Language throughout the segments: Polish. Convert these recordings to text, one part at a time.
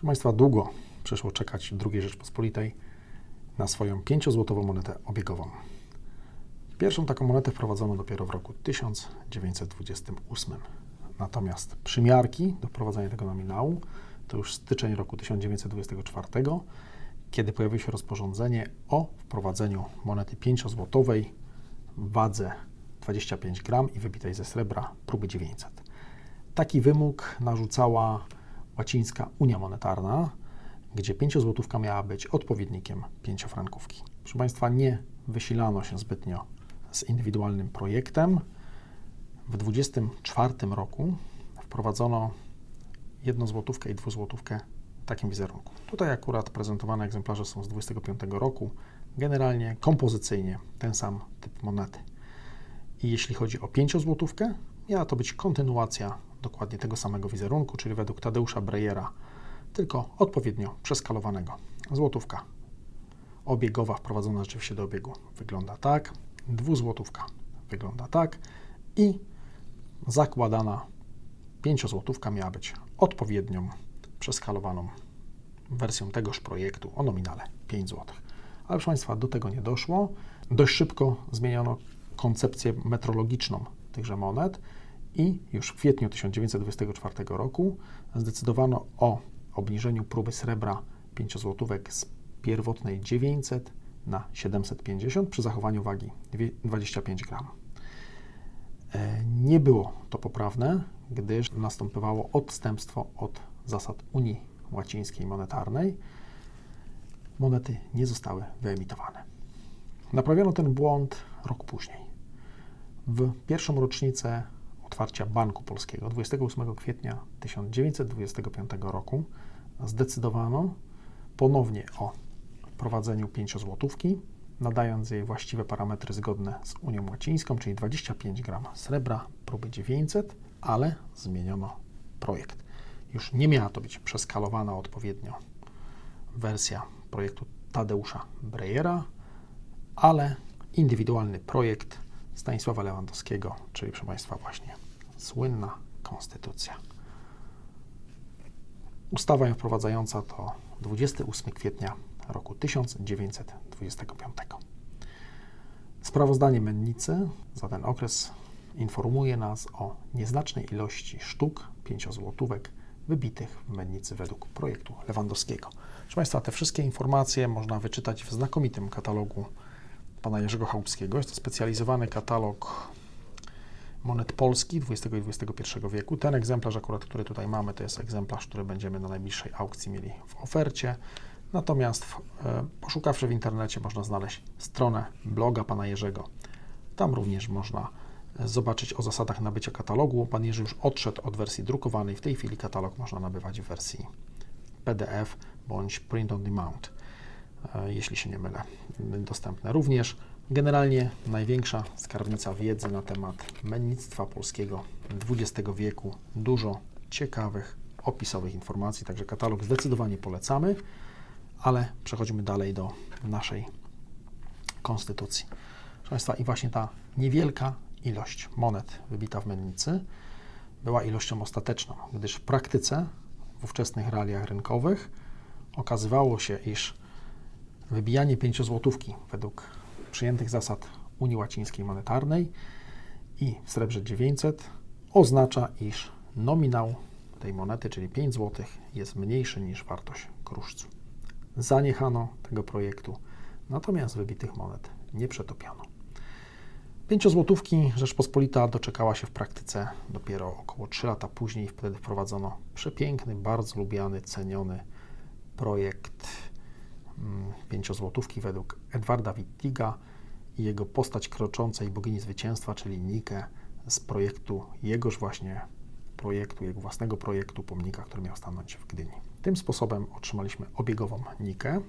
Proszę Państwa, długo przyszło czekać II Rzeczpospolitej na swoją pięciozłotową monetę obiegową. Pierwszą taką monetę wprowadzono dopiero w roku 1928. Natomiast przymiarki do wprowadzenia tego nominału to już styczeń roku 1924, kiedy pojawiło się rozporządzenie o wprowadzeniu monety 5-złotowej w wadze 25 gram i wybitej ze srebra próby 900. Taki wymóg narzucała łacińska Unia Monetarna, gdzie 5-złotówka miała być odpowiednikiem 5-frankówki. Proszę Państwa, nie wysilano się zbytnio z indywidualnym projektem. W 24 roku wprowadzono jednozłotówkę i dwuzłotówkę w takim wizerunku. Tutaj akurat prezentowane egzemplarze są z 25 roku. Generalnie kompozycyjnie ten sam typ monety. I jeśli chodzi o 5-złotówkę, miała to być kontynuacja dokładnie tego samego wizerunku, czyli według Tadeusza Brejera, tylko odpowiednio przeskalowanego. Złotówka obiegowa wprowadzona rzeczywiście do obiegu wygląda tak, dwuzłotówka wygląda tak i zakładana pięciozłotówka miała być odpowiednią przeskalowaną wersją tegoż projektu o nominale 5 zł. Ale proszę Państwa, do tego nie doszło. Dość szybko zmieniono koncepcję metrologiczną tychże monet i już w kwietniu 1924 roku zdecydowano o obniżeniu próby srebra 5 złotówek z pierwotnej 900 na 750 przy zachowaniu wagi 25 gram. E, Nie było to poprawne, gdyż następowało odstępstwo od zasad Unii Łacińskiej Monetarnej. Monety nie zostały wyemitowane. Naprawiono ten błąd rok później. W pierwszą rocznicę otwarcia Banku Polskiego 28 kwietnia 1925 roku zdecydowano ponownie o wprowadzeniu pięciozłotówki, nadając jej właściwe parametry zgodne z Unią Łacińską, czyli 25 gram srebra, próby 900, ale zmieniono projekt. Już nie miała to być przeskalowana odpowiednio wersja projektu Tadeusza Brejera, ale indywidualny projekt Stanisława Lewandowskiego, czyli proszę Państwa właśnie słynna konstytucja. Ustawa wprowadzająca to 28 kwietnia roku 1925. Sprawozdanie Mennicy za ten okres informuje nas o nieznacznej ilości sztuk pięciozłotówek wybitych w Mennicy według projektu Lewandowskiego. Proszę Państwa, te wszystkie informacje można wyczytać w znakomitym katalogu pana Jerzego Chałupskiego. Jest to specjalizowany katalog monet Polski XX i XXI wieku. Ten egzemplarz akurat, który tutaj mamy, to jest egzemplarz, który będziemy na najbliższej aukcji mieli w ofercie. Natomiast e, poszukawszy w internecie można znaleźć stronę bloga pana Jerzego. Tam również można e, zobaczyć o zasadach nabycia katalogu. Pan Jerzy już odszedł od wersji drukowanej. W tej chwili katalog można nabywać w wersji PDF bądź print on demand, jeśli się nie mylę, dostępne również. Generalnie największa skarbnica wiedzy na temat mennictwa polskiego XX wieku. Dużo ciekawych, opisowych informacji, także katalog zdecydowanie polecamy, ale przechodzimy dalej do naszej konstytucji. Proszę Państwa, i właśnie ta niewielka ilość monet wybita w mennicy była ilością ostateczną, gdyż w praktyce, w ówczesnych realiach rynkowych, okazywało się, iż wybijanie pięciozłotówki według przyjętych zasad Unii Łacińskiej Monetarnej i w srebrze 900 oznacza, iż nominał tej monety, czyli 5 zł, jest mniejszy niż wartość kruszcu. Zaniechano tego projektu, natomiast wybitych monet nie przetopiono. Pięciozłotówki Rzeczpospolita doczekała się w praktyce dopiero około 3 lata później. Wtedy wprowadzono przepiękny, bardzo lubiany, ceniony projekt pięciozłotówki według Edwarda Wittiga i jego postać kroczącej bogini zwycięstwa, czyli Nike z projektu jegoż właśnie projektu, jego własnego projektu pomnika, który miał stanąć w Gdyni. Tym sposobem otrzymaliśmy obiegową Nikę,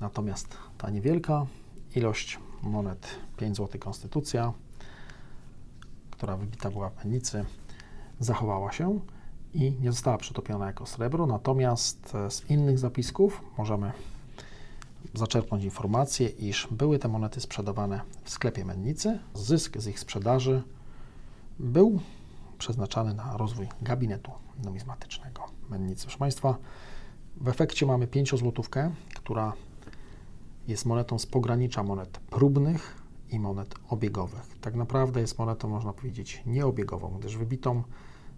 natomiast ta niewielka ilość monet 5 zł Konstytucja, która wybita była w Mennicy, zachowała się i nie została przetopiona jako srebro, natomiast e, z innych zapisków możemy zaczerpnąć informację, iż były te monety sprzedawane w sklepie Mennicy. Zysk z ich sprzedaży był przeznaczany na rozwój gabinetu numizmatycznego Mennicy. Proszę Państwa, W efekcie mamy pięciozłotówkę, która jest monetą z pogranicza monet próbnych i monet obiegowych. Tak naprawdę jest monetą, można powiedzieć, nieobiegową, gdyż wybitą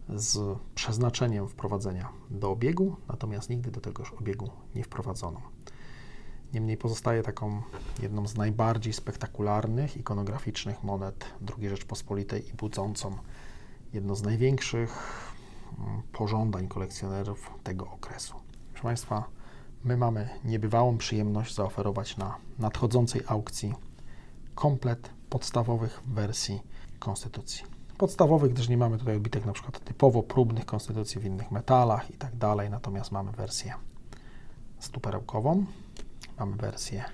z przeznaczeniem wprowadzenia do obiegu, natomiast nigdy do tegoż obiegu nie wprowadzono. Niemniej pozostaje taką jedną z najbardziej spektakularnych, ikonograficznych monet II Rzeczpospolitej i budzącą jedno z największych mm, pożądań kolekcjonerów tego okresu. Proszę Państwa, my mamy niebywałą przyjemność zaoferować na nadchodzącej aukcji komplet podstawowych wersji konstytucji. Podstawowych, gdyż nie mamy tutaj odbitek na przykład typowo próbnych konstytucji w innych metalach i tak dalej, natomiast mamy wersję stuperełkową, mamy wersję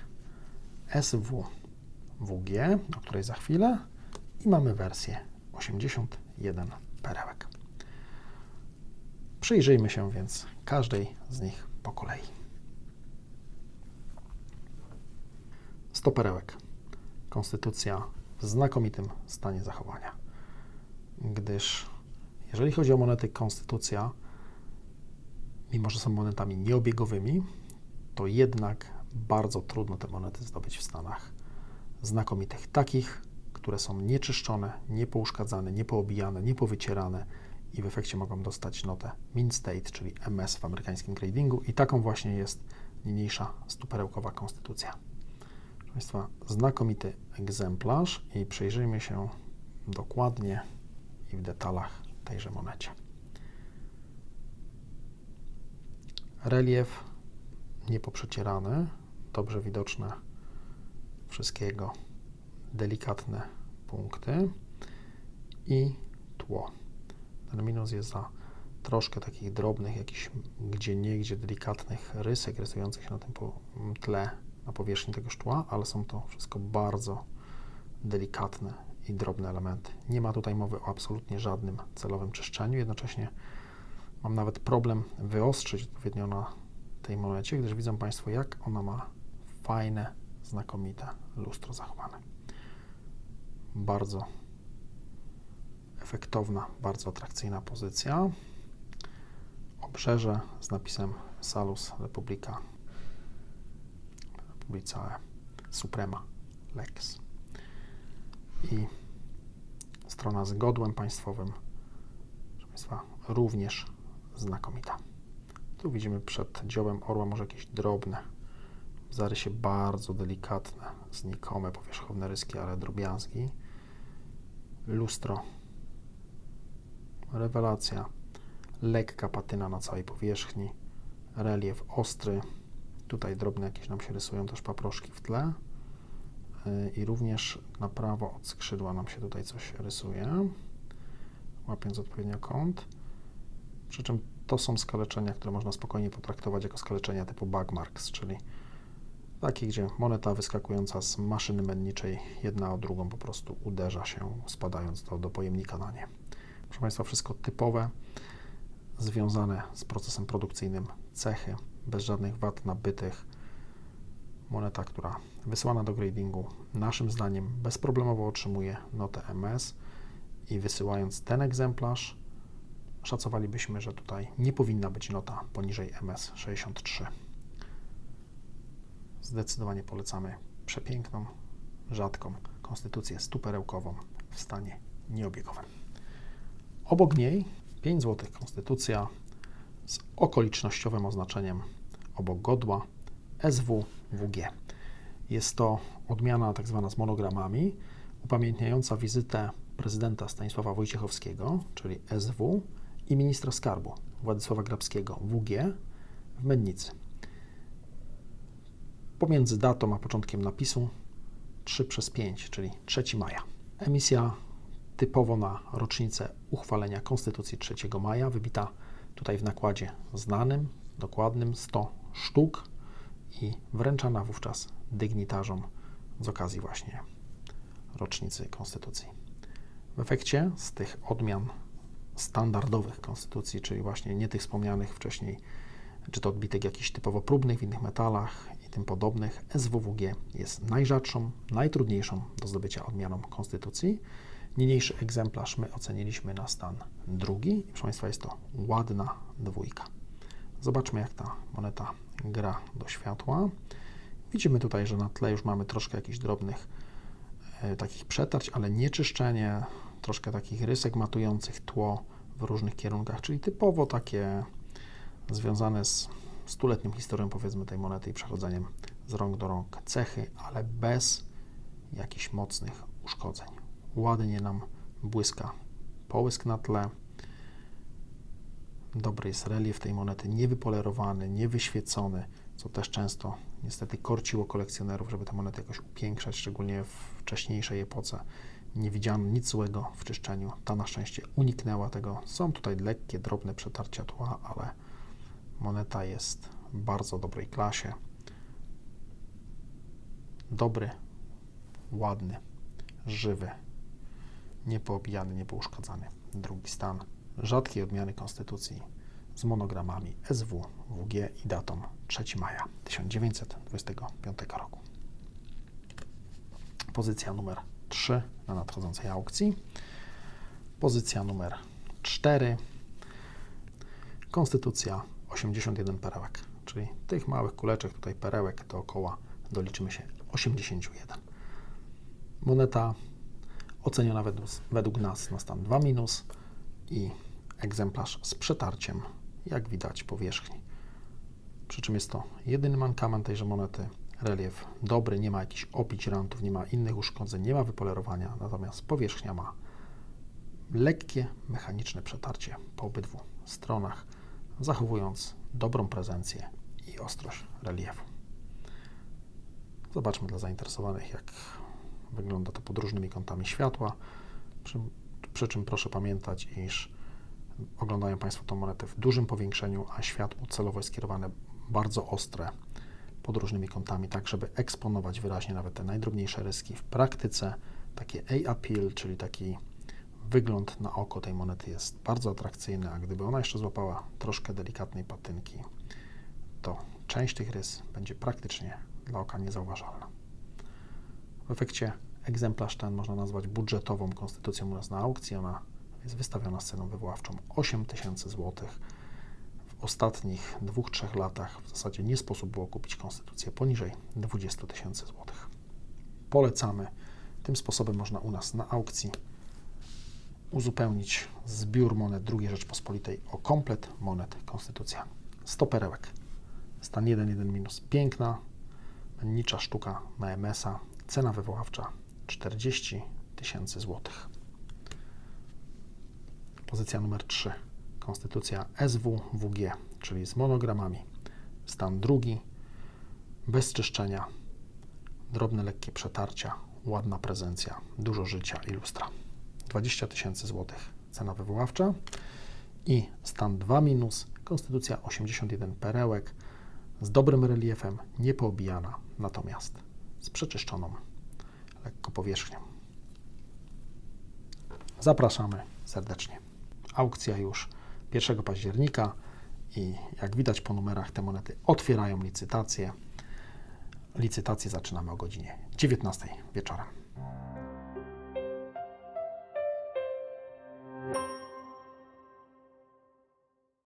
SWWG, o której za chwilę, i mamy wersję 81 perełek. Przyjrzyjmy się więc każdej z nich po kolei. 100 perełek. Konstytucja w znakomitym stanie zachowania. Gdyż jeżeli chodzi o monety konstytucja, mimo że są monetami nieobiegowymi, to jednak bardzo trudno te monety zdobyć w Stanach znakomitych. Takich, które są nieczyszczone, niepouszkadzane, niepoobijane, niepowycierane i w efekcie mogą dostać notę Mint State, czyli MS w amerykańskim gradingu i taką właśnie jest niniejsza stuperełkowa konstytucja. Proszę Państwa, znakomity egzemplarz i przyjrzyjmy się dokładnie i w detalach tejże monecie. Relief niepoprzecierany, dobrze widoczne wszystkiego, delikatne punkty i tło. Ten minus jest za troszkę takich drobnych, jakichś gdzie niegdzie delikatnych rysek rysujących się na tym tle, na powierzchni tego szkła, ale są to wszystko bardzo delikatne i drobne elementy. Nie ma tutaj mowy o absolutnie żadnym celowym czyszczeniu, jednocześnie mam nawet problem wyostrzyć odpowiednio na tej monecie, gdyż widzą Państwo, jak ona ma fajne, znakomite lustro zachowane. Bardzo efektowna, bardzo atrakcyjna pozycja. Obrzeże z napisem Salus Republica Republicae Suprema Lex. I strona z godłem państwowym, proszę Państwa, również znakomita. Tu widzimy przed dziołem orła może jakieś drobne, w zarysie bardzo delikatne, znikome, powierzchowne ryski, ale drobiazgi. Lustro. Rewelacja. Lekka patyna na całej powierzchni. Relief ostry. Tutaj drobne jakieś nam się rysują też paproszki w tle. Yy, I również na prawo od skrzydła nam się tutaj coś rysuje, łapiąc odpowiednio kąt. Przy czym to są skaleczenia, które można spokojnie potraktować jako skaleczenia typu bugmarks, czyli takie, gdzie moneta wyskakująca z maszyny menniczej jedna o drugą po prostu uderza się, spadając do, do pojemnika na nie. Proszę Państwa, wszystko typowe, związane z procesem produkcyjnym, cechy, bez żadnych wad nabytych. Moneta, która wysłana do gradingu, naszym zdaniem bezproblemowo otrzymuje notę MS i wysyłając ten egzemplarz, szacowalibyśmy, że tutaj nie powinna być nota poniżej MS63. Zdecydowanie polecamy przepiękną, rzadką konstytucję stuperełkową w stanie nieobiegowym. Obok niej 5 zł konstytucja z okolicznościowym oznaczeniem obok godła SWWG. Jest to odmiana tak zwana z monogramami, upamiętniająca wizytę prezydenta Stanisława Wojciechowskiego, czyli SW, i ministra skarbu Władysława Grabskiego, WG, w Mennicy. Pomiędzy datą a początkiem napisu 3 przez 5, czyli 3 maja. Emisja typowo na rocznicę uchwalenia Konstytucji 3 maja, wybita tutaj w nakładzie znanym, dokładnym 100 sztuk i wręczana wówczas dygnitarzom z okazji właśnie rocznicy Konstytucji. W efekcie z tych odmian standardowych konstytucji, czyli właśnie nie tych wspomnianych wcześniej, czy to odbitek jakichś typowo próbnych w innych metalach i tym podobnych, SWWG jest najrzadszą, najtrudniejszą do zdobycia odmianą konstytucji. Niniejszy egzemplarz my oceniliśmy na stan drugi. Proszę Państwa, jest to ładna dwójka. Zobaczmy, jak ta moneta gra do światła. Widzimy tutaj, że na tle już mamy troszkę jakichś drobnych e, takich przetarć, ale nie czyszczenie, troszkę takich rysek matujących tło w różnych kierunkach, czyli typowo takie związane z stuletnią historią, powiedzmy, tej monety i przechodzeniem z rąk do rąk cechy, ale bez jakichś mocnych uszkodzeń. Ładnie nam błyska połysk na tle. Dobry jest relief tej monety, niewypolerowany, niewyświecony, co też często niestety korciło kolekcjonerów, żeby te monety jakoś upiększać, szczególnie w wcześniejszej epoce. Nie widziano nic złego w czyszczeniu. Ta na szczęście uniknęła tego. Są tutaj lekkie, drobne przetarcia tła, ale moneta jest w bardzo dobrej klasie. Dobry, ładny, żywy, niepoobijany, niepouszkadzany. Drugi stan rzadkiej odmiany konstytucji z monogramami SW, WG i datą 3 maja 1925 roku. Pozycja numer 3 na nadchodzącej aukcji. Pozycja numer 4. Konstytucja 81 perełek, czyli tych małych kuleczek, tutaj perełek dookoła doliczymy się 81. Moneta oceniona według, według nas na stan 2 minus i egzemplarz z przetarciem, jak widać, powierzchni. Przy czym jest to jedyny mankament tejże monety. Relief dobry, nie ma jakichś opić rantów, nie ma innych uszkodzeń, nie ma wypolerowania, natomiast powierzchnia ma lekkie mechaniczne przetarcie po obydwu stronach, zachowując dobrą prezencję i ostrość reliefu. Zobaczmy dla zainteresowanych, jak wygląda to pod różnymi kątami światła. Przy, przy czym proszę pamiętać, iż oglądają Państwo tę monetę w dużym powiększeniu, a światło celowo jest skierowane bardzo ostre pod różnymi kątami, tak żeby eksponować wyraźnie nawet te najdrobniejsze ryski. W praktyce takie A-appeal, czyli taki wygląd na oko tej monety jest bardzo atrakcyjny, a gdyby ona jeszcze złapała troszkę delikatnej patynki, to część tych rys będzie praktycznie dla oka niezauważalna. W efekcie egzemplarz ten można nazwać budżetową konstytucją u nas na aukcji. Ona jest wystawiona z ceną wywoławczą 8000 zł. Ostatnich dwóch, trzech latach w zasadzie nie sposób było kupić konstytucję poniżej 20 tysięcy złotych. Polecamy. Tym sposobem można u nas na aukcji uzupełnić zbiór monet II Rzeczpospolitej o komplet monet Konstytucja. 100 perełek. Stan 1.1 minus. Piękna, mennicza sztuka na MS-a. Cena wywoławcza 40 tysięcy złotych. Pozycja numer 3. Konstytucja SWWG, czyli z monogramami. Stan drugi, bez czyszczenia, drobne, lekkie przetarcia, ładna prezencja, dużo życia. I lustra. 20 tysięcy złotych. Cena wywoławcza. I stan 2 minus, konstytucja 81 perełek. Z dobrym reliefem, niepoobijana, natomiast z przeczyszczoną. Lekko powierzchnią. Zapraszamy serdecznie. Aukcja już 1 października i jak widać po numerach te monety otwierają licytację. Licytację zaczynamy o godzinie 19 wieczorem.